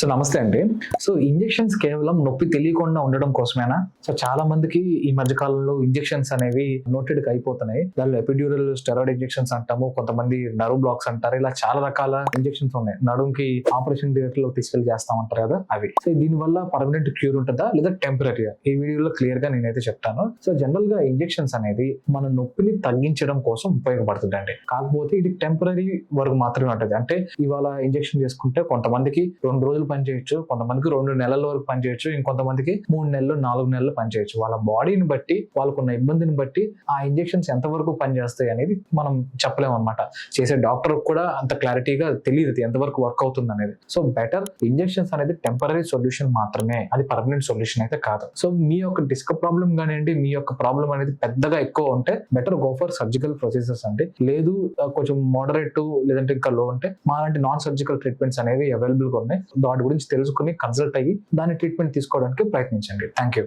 So నమస్తే అండి. So injections కేవలం నొప్పి తెలియకుండా ఉండడం కోసమేనా? సో చాలా మందికి ఈ మధ్య కాలంలో ఇంజెక్షన్స్ అనేవి నోటెడ్ అయిపోతున్నాయి. దానిలో ఎపిడ్యూరల్ స్టెరాయిడ్ ఇంజెక్షన్స్ అంటాము కొంతమంది నర్వ్ బ్లాక్స్ అంటారు ఇలా చాలా రకాల ఇంజెక్షన్స్ ఉన్నాయి. నడుంకి ఆపరేషన్ థియేటర్లో తీసుకెళ్ళి చేస్తా కదా అవి. సో దీని వల్ల పర్మనెంట్ క్యూర్ ఉంటుందా లేదా టెంపరీగా ఈ వీడియోలో క్లియర్గా నేనైతే చెప్తాను. సో జనరల్గా ఇంజెక్షన్స్ అనేది మన నొప్పిని తగ్గించడం కోసం ఉపయోగపడుతుంది అండి కాకపోతే ఇది టెంపరీ వరకు మాత్రమే ఉంటుంది. అంటే ఇవాళ ఇంజెక్షన్ చేసుకుంటే కొంతమందికి రెండు రోజులు పనిచేయొచ్చు కొంతమందికి రెండు నెలల వరకు పనిచేయచ్చు ఇంకొంతమందికి మూడు నెలలు నాలుగు నెలలు పనిచేయచ్చు వాళ్ళ బాడీని బట్టి వాళ్ళకున్న ఇబ్బందిని బట్టి ఆ ఇంజెక్షన్స్ ఎంతవరకు పనిచేస్తాయి అనేది మనం చెప్పలేము అనమాట చేసే డాక్టర్ కూడా అంత క్లారిటీగా తెలియదు ఎంతవరకు వర్క్ అవుతుంది అనేది. సో బెటర్ ఇంజెక్షన్స్ అనేది టెంపరీ సొల్యూషన్ మాత్రమే. అది పర్మనెంట్ సొల్యూషన్ అయితే కాదు. సో మీ యొక్క డిస్క్ ప్రాబ్లం కానివ్వండి మీ యొక్క ప్రాబ్లం అనేది పెద్దగా ఎక్కువ ఉంటే better go for surgical procedures అండి. లేదు కొంచెం మోడరేట్ లేదంటే ఇంకా లో ఉంటే మా లాంటి నాన్ సర్జికల్ ట్రీట్మెంట్స్ అనేవి అవైలబుల్గా ఉన్నాయి. వాటి గురించి తెలుసుకుని కన్సల్ట్ అయ్యి దాని ట్రీట్మెంట్ తీసుకోవడానికి ప్రయత్నించండి. Thank you